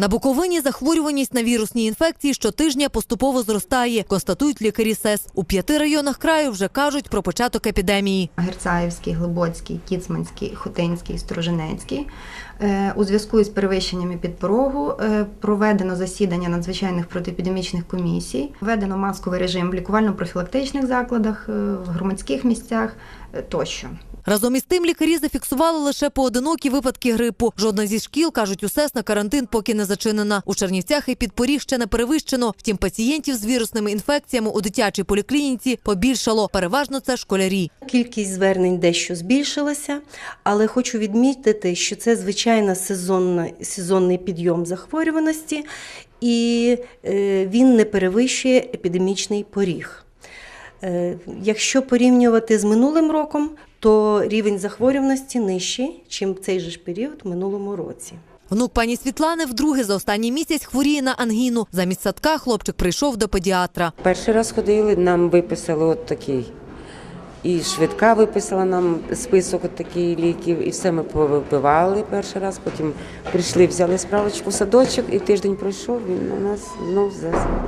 На Буковині захворюваність на вірусні інфекції щотижня поступово зростає, констатують лікарі СЕС. У п'яти районах краю вже кажуть про початок епідемії. Герцаївський, Глибоцький, Кіцманський, Хотинський, Сторожинецький. Е, У зв'язку із перевищеннями підпорогу е, проведено засідання надзвичайних протиепідемічних комісій, введено масковий режим в лікувально-профілактичних закладах, е, в громадських місцях тощо. Разом із тим лікарі зафіксували лише поодинокі випадки грипу. Жодна зі шкіл, кажуть, у СЕС на карантин поки не зачинена. У Чернівцях і підпоріг ще не перевищено. Втім, пацієнтів з вірусними інфекціями у дитячій поліклініці побільшало. Переважно це школярі. Кількість звернень дещо збільшилася, але хочу відмітити, що це звичайно сезонна, сезонний підйом захворюваності, і е, він не перевищує епідемічний поріг. Е, Якщо порівнювати з минулим роком, то рівень захворюваності нижчий, ніж цей же ж період в минулому році. Внук пані Світлани вдруге за останній місяць хворіє на ангіну. Замість садка хлопчик прийшов до педіатра. Перший раз ходили, нам виписали от такий. І швидка виписала нам список от таких ліків, і все ми повипивали перший раз. Потім прийшли, взяли справочку в садочок, і тиждень пройшов. Він у нас знов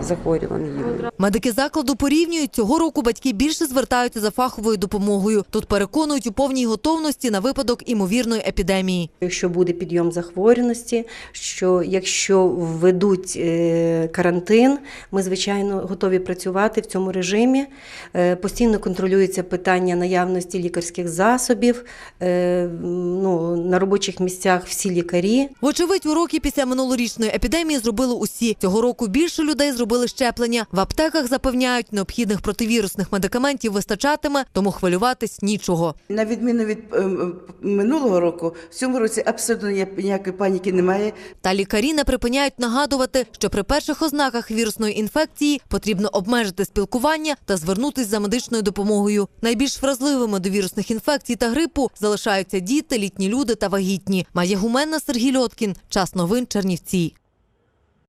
захворюваний. Медики закладу порівнюють цього року. Батьки більше звертаються за фаховою допомогою. Тут переконують у повній готовності на випадок імовірної епідемії. Якщо буде підйом захворюваності, що якщо введуть е, карантин, ми звичайно готові працювати в цьому режимі. Е, Постійно контролюється питання наявності лікарських засобів. Е, Ну, на робочих місцях всі лікарі. Вочевидь, уроки після минулорічної епідемії зробили усі. Цього року більше людей зробили щеплення. В аптеках запевняють, необхідних противірусних медикаментів вистачатиме, тому хвилюватись нічого. На відміну від е, минулого року, в цьому році абсолютно ніяк- ніякої паніки немає. Та лікарі не припиняють нагадувати, що при перших ознаках вірусної інфекції потрібно обмежити спілкування та звернутись за медичною допомогою. Найбільш вразливими до вірусних інфекцій та грипу залишаються діти, літні люди та вагітні. Має гуменна Сергій Льоткін. Час новин Чернівці.